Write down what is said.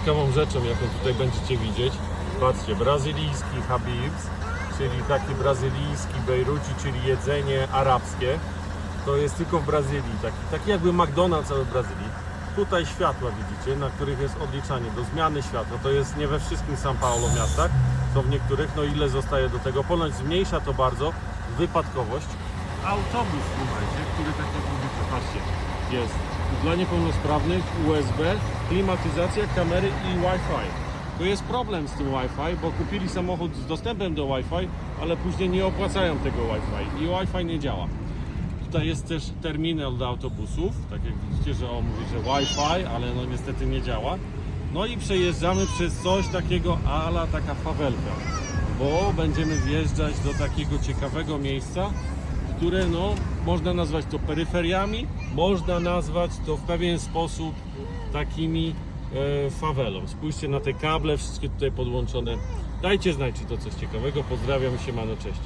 Ciekawą rzeczą, jaką tutaj będziecie widzieć, patrzcie, brazylijski habibs, czyli taki brazylijski bejruci, czyli jedzenie arabskie, to jest tylko w Brazylii, taki, taki jakby McDonald's, ale w Brazylii. Tutaj światła widzicie, na których jest odliczanie do zmiany światła. To jest nie we wszystkim São Paulo miastach, są w niektórych, no ile zostaje do tego. Ponoć zmniejsza to bardzo wypadkowość. Autobus, słuchajcie, który tak jak widzicie, patrzcie, jest dla niepełnosprawnych USB, klimatyzacja, kamery i Wi-Fi. To jest problem z tym Wi-Fi, bo kupili samochód z dostępem do Wi-Fi, ale później nie opłacają tego Wi-Fi i Wi-Fi nie działa. Tutaj jest też terminal do autobusów, tak jak widzicie, że on mówi, że Wi-Fi, ale no niestety nie działa. No i przejeżdżamy przez coś takiego ala taka fawelka, bo będziemy wjeżdżać do takiego ciekawego miejsca, które no można nazwać to peryferiami, można nazwać to w pewien sposób takimi e, fawelą. Spójrzcie na te kable, wszystkie tutaj podłączone. Dajcie znać, czy to coś ciekawego. Pozdrawiam się, Mano, cześć.